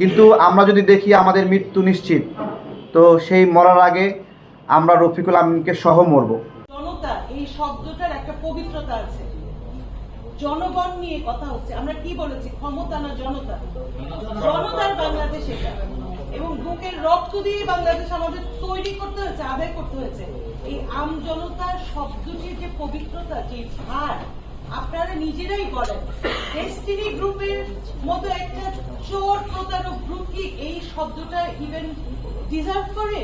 কিন্তু আমরা যদি দেখি আমাদের মৃত্যু নিশ্চিত, তো সেই মরার আগে আমরা রফিকুল আমিনকে সহ মরবো। এই শব্দটার একটা পবিত্রতা আছে। জনগণ নিয়ে কথা হচ্ছে। আমরা কি বলেছি? ক্ষমতা না জনতা? জনতার বাংলাদেশ এটা। এবং বুকের রক্ত দিয়ে বাংলাদেশ আমাদের তৈরি করতে হয়েছে আদায় করতে হয়েছে। এই আম জনতার শব্দটির যে পবিত্রতা, যে ভার, আপনারা নিজেরাই বলেন। ডেস্টিনি গ্রুপের প্রতারক গ্রুপ কি এই শব্দটা ইভেন ডিজার্ভ করে?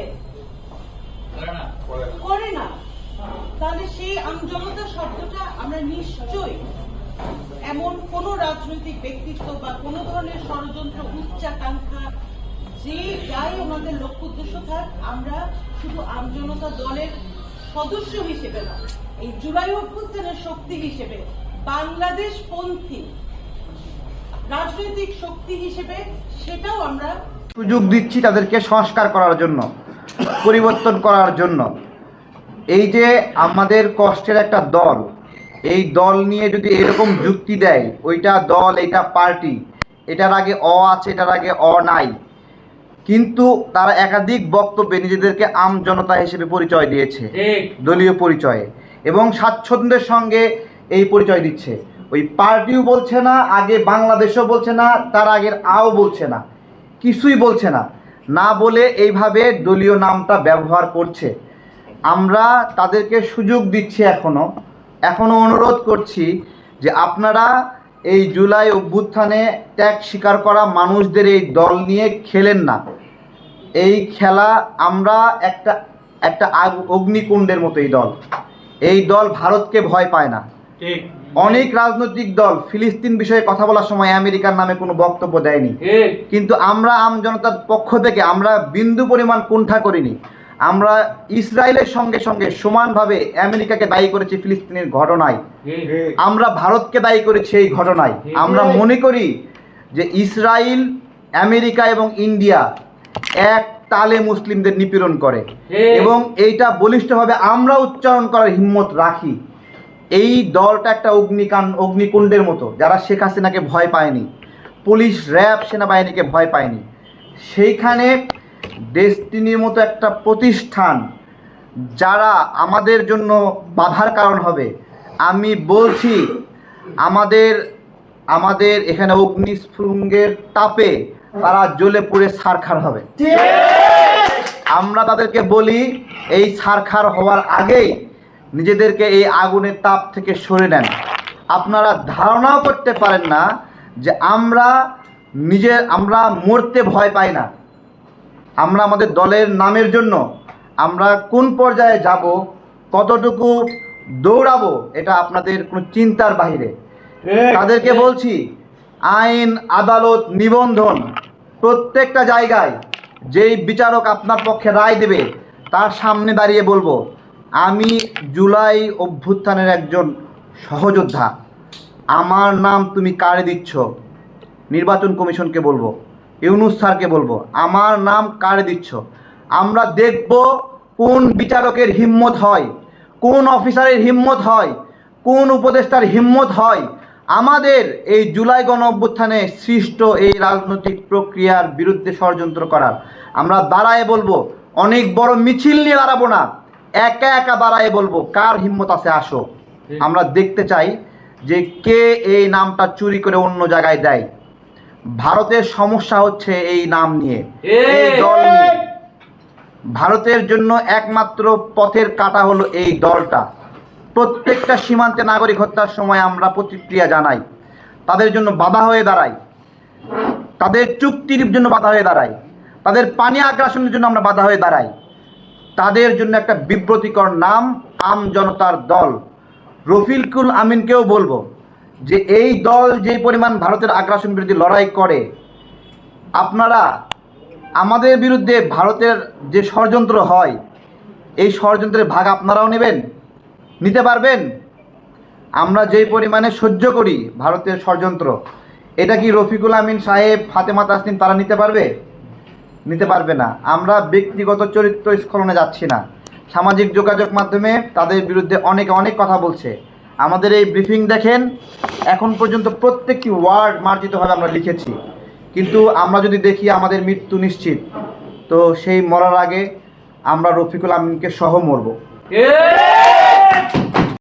করে না। তাহলে সেই আমজনতা শব্দটা আমরা নিশ্চয়ই এমন কোন রাজনৈতিক ব্যক্তিত্ব বা কোন ধরনের ষড়যন্ত্র উচ্চাকাঙ্ক্ষা যে যাই আমাদের লক্ষ্য উদ্দেশ্য থাক আমরা শুধু আমজনতা দলের সদস্য হিসেবে না এই জুলাই অভ্যুত্থানের শক্তি হিসেবে বাংলাদেশ পন্থী রাজনৈতিক শক্তি হিসেবে সেটাও আমরা সুযোগ দিচ্ছি তাদেরকে সংস্কার করার জন্য পরিবর্তন করার জন্য। এই যে আমাদের কষ্টের একটা দল এই দল নিয়ে যদি এরকম যুক্তি দেয় ওইটা দল এটা পার্টি এটার আগে অ আছে এটার আগে অ নাই। কিন্তু তারা একাধিক বক্তব্যে নিজেদেরকে আম জনতা হিসেবে পরিচয় দিয়েছে দলীয় পরিচয়ে। এবং স্বাচ্ছন্দ্যের সঙ্গে এই পরিচয় দিচ্ছে। ওই পার্টিও বলছে না, আগে বাংলাদেশও বলছে না, তার আগের আও বলছে না, কিছুই বলছে না। না বলে এইভাবে দলীয় নামটা ব্যবহার করছে। আমরা তাদেরকে সুযোগ দিচ্ছি এখনও এখনও অনুরোধ করছি যে আপনারা এই জুলাই অভ্যুত্থানে ত্যাগ স্বীকার করা মানুষদের এই দল নিয়ে খেলেন না। এই খেলা আমরা একটা একটা অগ্নিকুণ্ডের মতো এই দল। এই দল ভারতকে ভয় পায় না। অনেক রাজনৈতিক দল ফিলিস্তিন বিষয়ে কথা বলার সময় আমেরিকার নামে কোনো বক্তব্য দেয়নি। কিন্তু আমরা আম জনতার পক্ষ থেকে আমরা বিন্দু পরিমাণ কুণ্ঠা করিনি। আমরা ইসরায়েলের সঙ্গে সঙ্গে সমানভাবে আমেরিকাকে দায়ী করেছি ফিলিস্তিনের ঘটনায়। আমরা ভারতকে দায়ী করেছি এই ঘটনায়। আমরা মনে করি যে ইসরায়েল আমেরিকা এবং ইন্ডিয়া এক তালে মুসলিমদের নিপীড়ন করে। এবং এইটা বলিষ্ঠভাবে আমরা উচ্চারণ করার হিম্মত রাখি। এই দলটা একটা অগ্নিকাণ্ড অগ্নিকুণ্ডের মতো যারা শেখ হাসিনাকে ভয় পায়নি। পুলিশ র্যাব সেনাবাহিনীকে ভয় পায়নি। সেইখানে ডেস্টিনির মতো একটা প্রতিষ্ঠান যারা আমাদের জন্য বাধার কারণ হবে। আমি বলছি আমাদের আমাদের এখানে অগ্নিস্ফুঙ্গের তাপে তারা জ্বলে পুড়ে সারখার হবে। আমরা তাদেরকে বলি এই সারখার হওয়ার আগেই নিজেদেরকে এই আগুনের তাপ থেকে সরে নেন। আপনারা ধারণাও করতে পারেন না যে আমরা নিজে আমরা মরতে ভয় পাই না। আমরা আমাদের দলের নামের জন্য আমরা কোন পর্যায়ে যাব কতটুকু দৌড়াবো এটা আপনাদের কোনো চিন্তার বাইরে তাদেরকে বলছি আইন আদালত নিবন্ধন প্রত্যেকটা জায়গায় যেই বিচারক আপনার পক্ষে রায় দেবে তার সামনে দাঁড়িয়ে বলব আমি জুলাই অভ্যুত্থানের একজন সহযোদ্ধা। আমার নাম তুমি কারে দিচ্ছ? নির্বাচন কমিশনকে বলব, ইউনুস স্যারকে বলব, আমার নাম কারে দিচ্ছ? আমরা দেখব কোন বিচারকের হিম্মত হয়, কোন অফিসারের হিম্মত হয়, কোন উপদেষ্টার হিম্মত হয়। আমাদের এই জুলাই গণ অভ্যুত্থানে সৃষ্ট এই রাজনৈতিক প্রক্রিয়ার বিরুদ্ধে ষড়যন্ত্র করার আমরা দাঁড়ায় বলব, অনেক বড় মিছিল নিয়ে দাঁড়াবো না। একা একা দাঁড়ায় বলব কার হিম্মত আছে আসো। আমরা দেখতে চাই যে কে এই নামটা চুরি করে অন্য জায়গায় দেয়। ভারতের সমস্যা হচ্ছে এই নাম নিয়ে এই দল নিয়ে। ভারতের জন্য একমাত্র পথের কাটা হলো এই দলটা। প্রত্যেকটা সীমান্তে নাগরিক হত্যার সময় আমরা প্রতিক্রিয়া জানাই। তাদের জন্য বাধা হয়ে দাঁড়াই। তাদের চুক্তির জন্য বাধা হয়ে দাঁড়াই। তাদের পানি আগ্রাসনের জন্য আমরা বাধা হয়ে দাঁড়াই। তাদের জন্য একটা বিব্রতিকর নাম আম জনতার দল। রফিকুল আমিনকেও বলব যে এই দল যে পরিমাণ ভারতের আগ্রাসন বিরোধী লড়াই করে, আপনারা আমাদের বিরুদ্ধে ভারতের যে ষড়যন্ত্র হয়, এই ষড়যন্ত্রের ভাগ আপনারাও নেবেন, নিতে পারবেন। আমরা যেই পরিমাণে সহ্য করি ভারতের ষড়যন্ত্র, এটা কি রফিকুল আমিন সাহেব, ফাতেমা তাসনিম তারা নিতে পারবে? নিতে পারবে না। আমরা ব্যক্তিগত চরিত্র স্খলনে যাচ্ছি না। সামাজিক যোগাযোগ মাধ্যমে তাদের বিরুদ্ধে অনেকে অনেক কথা বলছে। আমাদের এই ব্রিফিং দেখেন, এখন পর্যন্ত প্রত্যেকটি ওয়ার্ড মার্জিতভাবে আমরা লিখেছি। কিন্তু আমরা যদি দেখি আমাদের মৃত্যু নিশ্চিত, তো সেই মরার আগে আমরা রফিকুল আমিনকে সহ মরবো।